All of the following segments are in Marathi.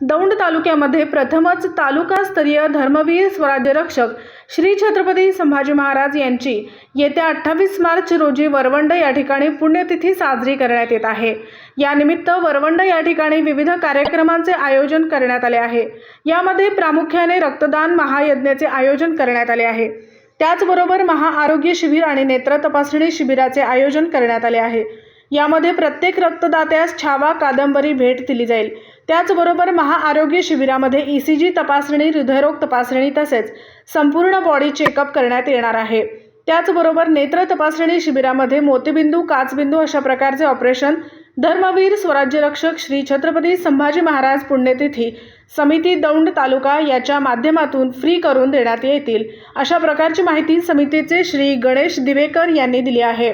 दौंड तालुक्यामध्ये प्रथमच तालुकास्तरीय धर्मवीर स्वराज्य रक्षक श्री छत्रपती संभाजी महाराज यांची येत्या अठ्ठावीस मार्च रोजी वरवंड या ठिकाणी पुण्यतिथी साजरी करण्यात येत आहे. यानिमित्त वरवंड या ठिकाणी विविध कार्यक्रमांचे आयोजन करण्यात आले आहे. यामध्ये प्रामुख्याने रक्तदान महायज्ञाचे आयोजन करण्यात आले आहे. त्याचबरोबर महाआरोग्य शिबिर आणि नेत्र तपासणी शिबिराचे आयोजन करण्यात आले आहे. यामध्ये प्रत्येक रक्तदात्यास छावा कादंबरी भेट दिली जाईल. त्याचबरोबर महाआरोग्य शिबिरामध्ये ई सी जी तपासणी हृदयरोग तपासणी तसेच संपूर्ण बॉडी चेकअप करण्यात येणार आहे. त्याचबरोबर नेत्र तपासणी शिबिरामध्ये मोतीबिंदू काचबिंदू अशा प्रकारचे ऑपरेशन धर्मवीर स्वराज्य रक्षक श्री छत्रपती संभाजी महाराज पुण्यतिथी समिती दौंड तालुका याच्या माध्यमातून फ्री करून देण्यात येतील. अशा प्रकारची माहिती समितीचे श्री गणेश दिवेकर यांनी दिली आहे.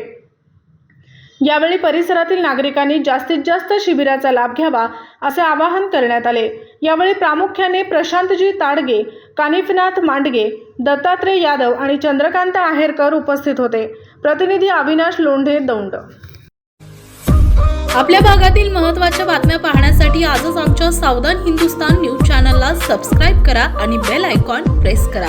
यावेळी परिसरातील नागरिकांनी जास्तीत जास्त शिबिराचा लाभ घ्यावा असे आवाहन करण्यात आले. यावेळी प्रामुख्याने प्रशांतजी ताडगे कानिफनाथ मांडगे दत्तात्रय यादव आणि चंद्रकांत आहेरकर उपस्थित होते. प्रतिनिधी अविनाश लोंढे दौंड. आपल्या भागातील महत्त्वाच्या बातम्या पाहण्यासाठी आजच आमच्या सावधान हिंदुस्तान न्यूज चॅनलला सबस्क्राईब करा आणि बेल आयकॉन प्रेस करा.